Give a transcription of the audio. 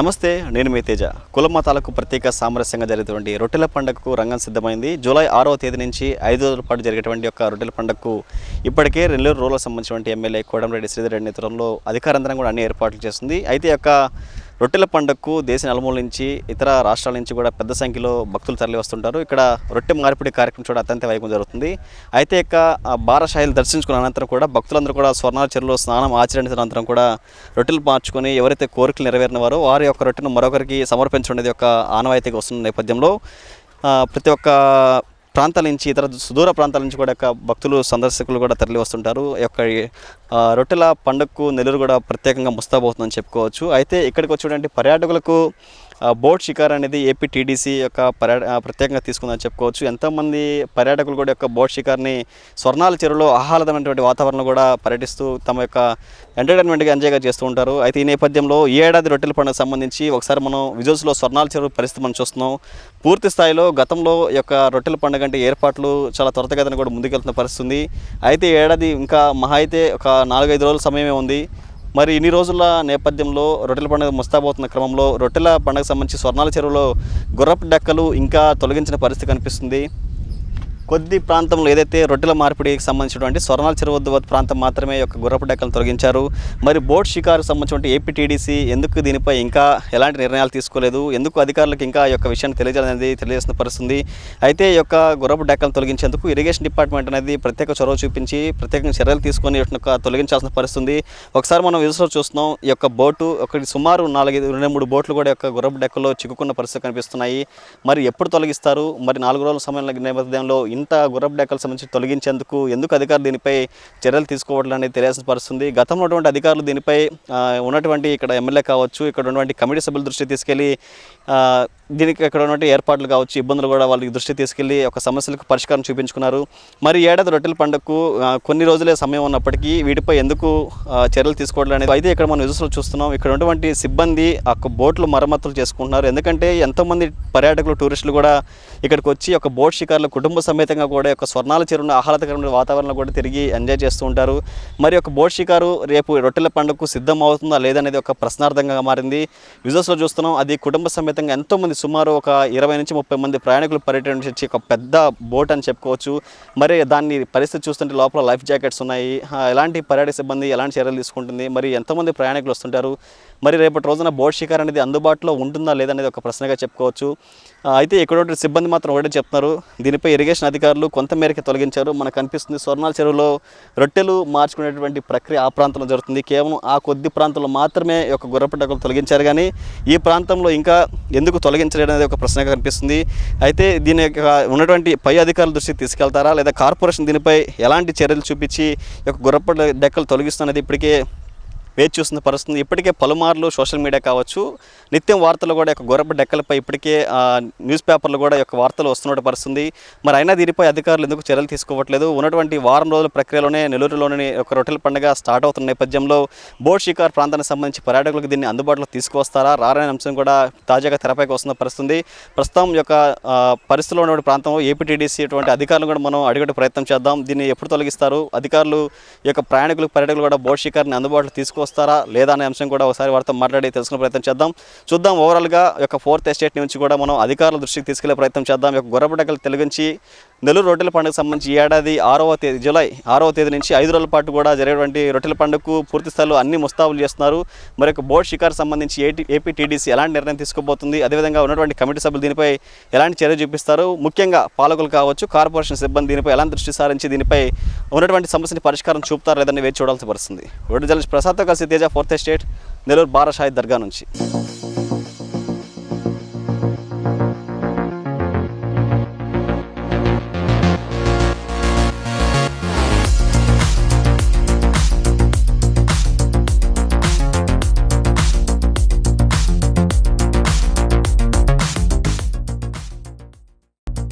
నమస్తే నేను మీ తేజ. కుల మతాలకు ప్రత్యేక సామరస్యంగా జరిగేటువంటి రొట్టెల పండుగకు రంగం సిద్ధమైంది. జూలై ఆరవ తేదీ నుంచి ఐదు రోజుల పాటు జరిగేటువంటి యొక్క రొట్టెల పండుగకు ఇప్పటికే నెల్లూరు రూరల్ సంబంధించినటువంటి ఎమ్మెల్యే కోడంరెడ్డి శ్రీధర్ రెడ్డి నేతృత్వంలో అధికారంతరం కూడా అన్ని ఏర్పాట్లు చేస్తుంది. అయితే యొక్క రొట్టెల పండుగకు దేశ నలుమూల నుంచి ఇతర రాష్ట్రాల నుంచి కూడా పెద్ద సంఖ్యలో భక్తులు తరలి వస్తుంటారు ఇక్కడ రొట్టె మార్పిడి కార్యక్రమం చూడ అత్యంత వైభవం జరుగుతుంది. అయితే ఇక బారశాయిలు దర్శించుకున్న అనంతరం కూడా భక్తులందరూ కూడా స్వర్ణాల చెరువులో స్నానం ఆచరించిన అనంతరం కూడా రొట్టెలు మార్చుకొని ఎవరైతే కోరికలు నెరవేరిన వారో వారి యొక్క రొట్టెను మరొకరికి సమర్పించడం ఒక ఆనవాయితీగా వస్తున్న నేపథ్యంలో ప్రతి ఒక్క ప్రాంతాల నుంచి ఇతర సుదూర ప్రాంతాల నుంచి కూడా భక్తులు సందర్శకులు కూడా తరలి వస్తుంటారు. ఈ యొక్క రొట్టెల పండుగకు నెల్లూరు కూడా ప్రత్యేకంగా ముస్తాబవుతుందని చెప్పుకోవచ్చు. అయితే ఇక్కడికి వచ్చేటువంటి పర్యాటకులకు బోట్ షికార్ అనేది ఏపీ టీడీసీ యొక్క పర్యట ప్రత్యేకంగా తీసుకుందని చెప్పుకోవచ్చు. ఎంతోమంది పర్యాటకులు కూడా యొక్క బోట్ షికార్ని స్వర్ణాల చెరువులో ఆహ్లాదమైనటువంటి వాతావరణం కూడా పర్యటిస్తూ తమ యొక్క ఎంటర్టైన్మెంట్గా ఎంజాయ్గా చేస్తూ ఉంటారు. అయితే ఈ నేపథ్యంలో ఈ ఏడాది రొట్టెల పండుగ సంబంధించి ఒకసారి మనం విజువల్స్లో స్వర్ణాల చెరువు పరిస్థితి మనం చూస్తున్నాం. పూర్తి స్థాయిలో గతంలో యొక్క రొట్టెల పండుగ అంటే ఏర్పాట్లు చాలా త్వరితగతిన కూడా ముందుకెళ్తున్న పరిస్థితి ఉంది. అయితే ఈ ఏడాది ఇంకా మహా అయితే ఒక నాలుగైదు రోజుల సమయమే ఉంది. మరి ఇన్ని రోజుల నేపథ్యంలో రొట్టెల పండుగ ముస్తాబోతున్న క్రమంలో రొట్టెల పండుగ సంబంధించి స్వర్ణాల చెరువులో గుర్రపు డెక్కలు ఇంకా తొలగించిన పరిస్థితి కనిపిస్తుంది. కొద్ది ప్రాంతంలో ఏదైతే రొట్టెల మార్పిడికి సంబంధించినటువంటి స్వర్ణాల చెరువు వద్ద వద్ద ప్రాంతం మాత్రమే యొక్క గుర్రపు డెక్కలను తొలగించారు. మరి బోట్ షికారు సంబంధించినటువంటి ఏపీటీడీసీ ఎందుకు దీనిపై ఇంకా ఎలాంటి నిర్ణయాలు తీసుకోలేదు? ఎందుకు అధికారులకు ఇంకా యొక్క విషయాన్ని తెలియజేయాలనేది తెలియజేసిన పరిస్థితుంది. అయితే యొక్క గుర్రపు డెక్కలను తొలగించేందుకు ఇరిగేషన్ డిపార్ట్మెంట్ అనేది ప్రత్యేక చొరవ చూపించి ప్రత్యేకంగా చర్యలు తీసుకొని వీటిని తొలగించాల్సిన పరిస్థితుంది. ఒకసారి మనం విజయలో చూస్తున్నాం ఈ యొక్క బోటు ఒకటి సుమారు నాలుగైదు రెండు మూడు బోట్లు కూడా యొక్క గుర్రపు డెక్కలో చిక్కుకున్న పరిస్థితి కనిపిస్తున్నాయి. మరి ఎప్పుడు తొలగిస్తారు? మరి నాలుగు రోజుల సమయంలో నేపథ్యంలో ఇంత గుర్రపు డెక్కల సంబంధించి తొలగించేందుకు ఎందుకు అధికారులు దీనిపై చర్యలు తీసుకోవడం అనేది తెలియాల్సిన పరిస్థితుంది. గతంలో ఉన్నటువంటి అధికారులు దీనిపై ఉన్నటువంటి ఇక్కడ ఎమ్మెల్యే కావచ్చు ఇక్కడ ఉన్నటువంటి కమిటీ సభ్యుల దృష్టి తీసుకెళ్ళి దీనికి ఇక్కడ ఉన్నటువంటి ఏర్పాట్లు కావచ్చు ఇబ్బందులు కూడా వాళ్ళకి దృష్టి తీసుకెళ్ళి ఒక సమస్యలకు పరిష్కారం చూపించుకున్నారు. మరి ఏడాది రొట్టెల పండుగకు కొన్ని రోజులే సమయం ఉన్నప్పటికీ వీటిపై ఎందుకు చర్యలు తీసుకోవడం అనేది అయితే ఇక్కడ మనం విజువల్స్లో చూస్తున్నాం. ఇక్కడ ఉన్నటువంటి సిబ్బంది ఆ బోట్లు మరమ్మతులు చేసుకుంటున్నారు. ఎందుకంటే ఎంతోమంది పర్యాటకులు టూరిస్టులు కూడా ఇక్కడికి వచ్చి ఒక బోట్ షికారులు కుటుంబ సమేతంగా కూడా ఒక స్వర్ణాల చెరువును ఆహ్లాదకరమైన వాతావరణంలో కూడా తిరిగి ఎంజాయ్ చేస్తూ ఉంటారు. మరి ఒక బోట్ షికారు రేపు రొట్టెల పండుగకు సిద్ధం అవుతుందా లేదనేది ఒక ప్రశ్నార్థంగా మారింది. విజువల్స్లో చూస్తున్నాం. అది కుటుంబ సమేతంగా ఎంతోమంది సుమారు ఒక ఇరవై నుంచి ముప్పై మంది ప్రయాణికులు పర్యటించి ఒక పెద్ద బోట్ అని చెప్పుకోవచ్చు. మరి దాన్ని పరిస్థితి చూస్తుంటే లోపల లైఫ్ జాకెట్స్ ఉన్నాయి. ఎలాంటి పర్యాటక సిబ్బంది ఎలాంటి చర్యలు తీసుకుంటుంది? మరి ఎంతమంది ప్రయాణికులు వస్తుంటారు? మరి రేపటి రోజున బోట్ షికార్ అనేది అందుబాటులో ఉంటుందా లేదనేది ఒక ప్రశ్నగా చెప్పుకోవచ్చు. అయితే ఇక్కడ సిబ్బంది మాత్రం ఒకటే చెప్తున్నారు. దీనిపై ఇరిగేషన్ అధికారులు కొంతమేరకు తొలగించారు. మనకు కనిపిస్తుంది స్వర్ణాల చెరువులో రొట్టెలు మార్చుకునేటువంటి ప్రక్రియ ఆ ప్రాంతంలో జరుగుతుంది. కేవలం ఆ కొద్ది ప్రాంతంలో మాత్రమే ఒక యొక్క తొలగించారు. కానీ ఈ ప్రాంతంలో ఇంకా ఎందుకు తొలగించలేదు అనేది ఒక ప్రశ్నగా కనిపిస్తుంది. అయితే దీని యొక్క ఉన్నటువంటి పై అధికారుల దృష్టికి తీసుకెళ్తారా? లేదా కార్పొరేషన్ దీనిపై ఎలాంటి చర్యలు చూపించి యొక్క గుర్రపు డెక్కలు తొలగిస్తున్నది ఇప్పటికే వేచి చూస్తున్న పరిస్థితి ఇప్పటికే పలుమార్లు సోషల్ మీడియా కావచ్చు నిత్యం వార్తలు కూడా యొక్క గొర్రెపు డెక్కలపై ఇప్పటికే న్యూస్ పేపర్లు కూడా యొక్క వార్తలు వస్తున్నట్టు పరిస్థితుంది. మరి అయినా దీనిపై అధికారులు ఎందుకు చర్యలు తీసుకోవట్లేదు? ఉన్నటువంటి వారం రోజుల ప్రక్రియలోనే నెల్లూరులోని ఒక రొట్టెల పండుగ స్టార్ట్ అవుతున్న నేపథ్యంలో బోట్ షికార్ ప్రాంతానికి సంబంధించి పర్యాటకులకు దీన్ని అందుబాటులో తీసుకువస్తారా? రారనే అంశం కూడా తాజాగా తెరపైకి వస్తున్న పరిస్థితుంది. ప్రస్తుతం యొక్క పరిస్థితిలో ఉన్నటువంటి ప్రాంతంలో ఏపీటీడీసీ అటువంటి అధికారులు కూడా మనం అడిగే ప్రయత్నం చేద్దాం. దీన్ని ఎప్పుడు తొలగిస్తారు? అధికారులు యొక్క ప్రయాణికులు పర్యాటకులు కూడా బోట్ షికార్ని అందుబాటులో తీసుకొస్తారా లేదా అనే అంశం కూడా ఒకసారి వారితో మాట్లాడి తెలుసుకునే ప్రయత్నం చేద్దాం. చూద్దాం ఓవరాల్గా యొక్క ఫోర్త్ ఎస్టేట్ నుంచి కూడా మనం అధికారుల దృష్టికి తీసుకెళ్ళే ప్రయత్నం చేద్దాం. యొక్క గొర్రబడ్డకలు తొలగించి నెల్లూరు రొట్టెల పండుగ సంబంధించి ఈ ఏడాది ఆరవ తేదీ జూలై ఆరవ తేదీ నుంచి ఐదు రోజుల పాటు కూడా జరిగేటువంటి రొట్టెల పండుగకు పూర్తి స్థాయిలో అన్ని ముస్తాబులు చేస్తున్నారు. మరి యొక్క బోర్డు షికార్ సంబంధించి ఏటీ ఏపీ టీడీసీ ఎలాంటి నిర్ణయం తీసుకోబోతుంది? అదేవిధంగా ఉన్నటువంటి కమిటీ సభ్యులు దీనిపై ఎలాంటి చర్య చూపిస్తారు? ముఖ్యంగా పాలకులు కావచ్చు కార్పొరేషన్ సిబ్బంది దీనిపై ఎలాంటి దృష్టి సారించి దీనిపై ఉన్నటువంటి సమస్యని పరిష్కారం చూపుతారు లేదని వేచి చూడాల్సి పడుతుంది ఒడి జర్నలిస్ట్ ప్రసాద్తో కలిసి తేజ ఫోర్త్ ఎస్టేట్ నెల్లూరు బారాషాయి దర్గా నుంచి.